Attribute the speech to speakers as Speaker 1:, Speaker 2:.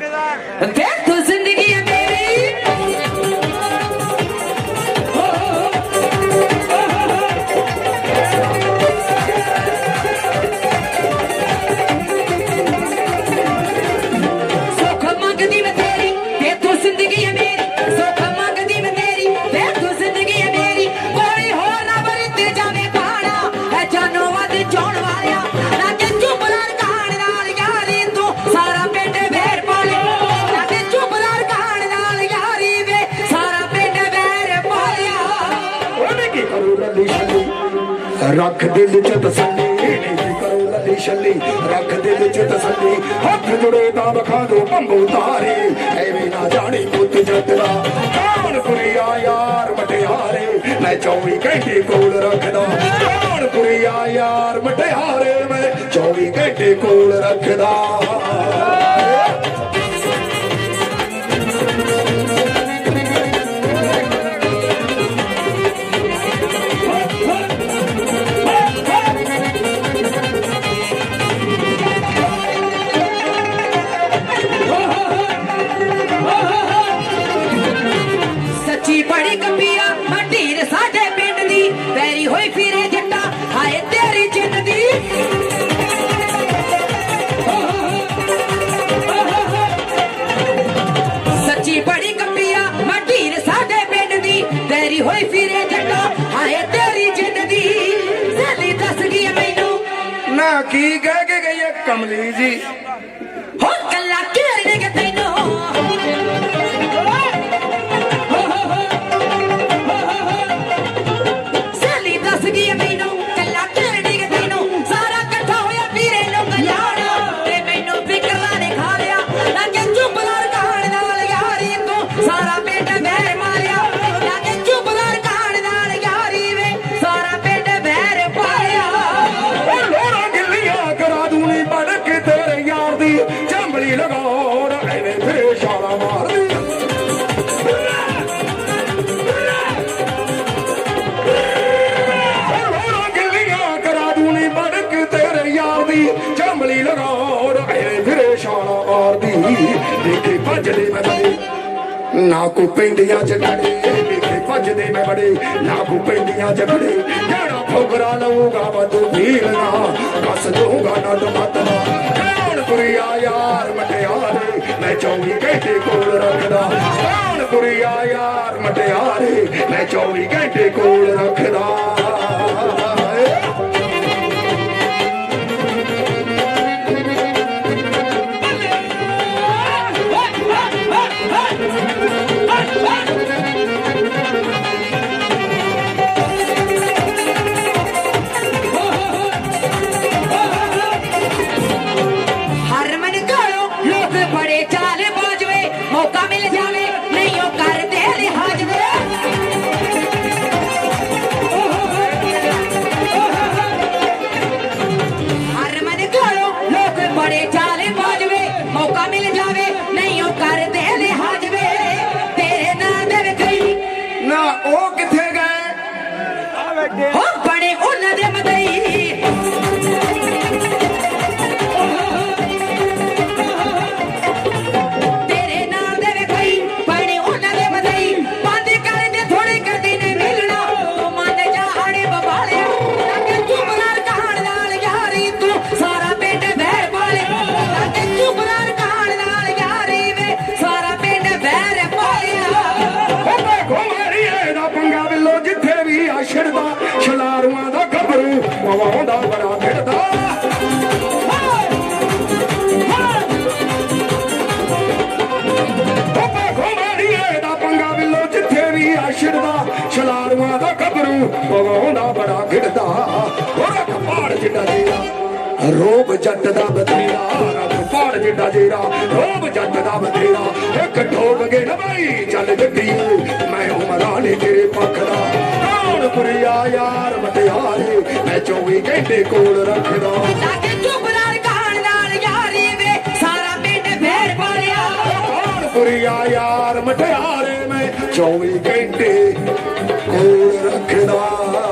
Speaker 1: ਦੇਖ ਤੂੰ ਜ਼ਿੰਦਗੀ
Speaker 2: ਕਰੂ ਲੱਲੀ ਛੱਲੀ ਰੱਖ ਦਿਲ ਚ ਤਸੱਲੀ ਇਹਨੇ ਕੀ ਲੱਲੀ ਛੱਲੀ। ਰੱਖ ਦਿਲ ਚ ਤਸੱਲੀ, ਹੱਥ ਜੁੜੇ ਤਾਂ ਵਿਖਾ ਦੋ ਭੰਬੂ ਤਾਰੇ। ਐਵੇਂ ਨਾ ਜਾਣੀ ਪੁੱਤ ਜੱਟਦਾ ਕੌਣ ਕੁੜੀਆ ਯਾਰ ਮਟਿਆਰੇ। ਮੈਂ 24 ਘੰਟੇ ਕੋਲ ਰੱਖਦਾ ਕੌਣ ਕੁੜੀਆ ਯਾਰ ਮਟਿਆਰੇ। ਮੈਂ 24 ਘੰਟੇ ਕੋਲ ਰੱਖਦਾ। ਕਮਲੀ ਜੀ।
Speaker 1: ਹੋ ਕੱਲਾ ਕਿ
Speaker 2: ਛਾਲਾ ਮਾਰਦੀ ਦੇਖੇ ਭੱਜਦੇ ਮੈਂ ਬੜੇ। ਨਾ ਕੋ ਪੈਂਦੀਆਂ ਜਗੜੇ ਦੇਖੇ ਭੱਜਦੇ ਮੈਂ ਬੜੇ। ਨਾ ਕੋ ਪੈਂਦੀਆਂ ਜਗੜੇ ਜਿਹੜਾ ਫੋਗਰਾ ਲਊਗਾ ਬਦੂ ਫੀਲਣਾ ਕੱਸ ਦਊਗਾ ਨਾ ਦਮਤਨਾ ਕੌਣ ਕੁੜੀਆ ਯਾਰ ਮਟਿਆਰੇ ਮੈਂ 24 ਘੰਟੇ ਕੋਲ ਰੱਖਦਾ। ਕੌਣ ਕੁੜੀਆ ਯਾਰ ਮਟਿਆਰੇ ਮੈਂ 24 ਘੰਟੇ ਕੋਲ ਰੱਖਦਾ। Yeah. ਛਲਾਰੂਆਂ ਦਾ ਗੱਭਰੂ ਪਵਾਉਂਦਾ ਬੜਾ ਫਿਰਦਾ ਉਹ ਰੱਖ ਪਾੜ ਜਿੱਡਾ ਜੀਰਾ ਰੋਬ ਜੱਟ ਦਾ ਬਥੇਰਾ ਰੱਖ ਪਾੜ ਜਿੱਡਾ ਜੀਰਾ, ਰੋਬ ਜੱਟ ਦਾ ਬਥੇਰਾ, ਇੱਕ ਢੋਲ ਵਗੇ ਨਾ ਬਾਈ ਚੱਲ ਜੱਟੀਏ ਮੈਂ ਉਮਰਾਂ ਨੇ ਤੇਰੇ ਪੱਖ ਦਾ। ਮੇਰਾ ਯਾਰ ਵਡਿਆਰੇ ਮੈਂ 24 ਘੰਟੇ ਕੋਲ ਰੱਖਦਾ।
Speaker 1: ਸਾਰਾ ਪਿੰਡ ਫੇਰ
Speaker 2: ਯਾਰ ਮਠਿਆਰੇ ਮੈਂ 24 ਘੰਟੇ ਕੋਲ ਰੱਖਦਾ।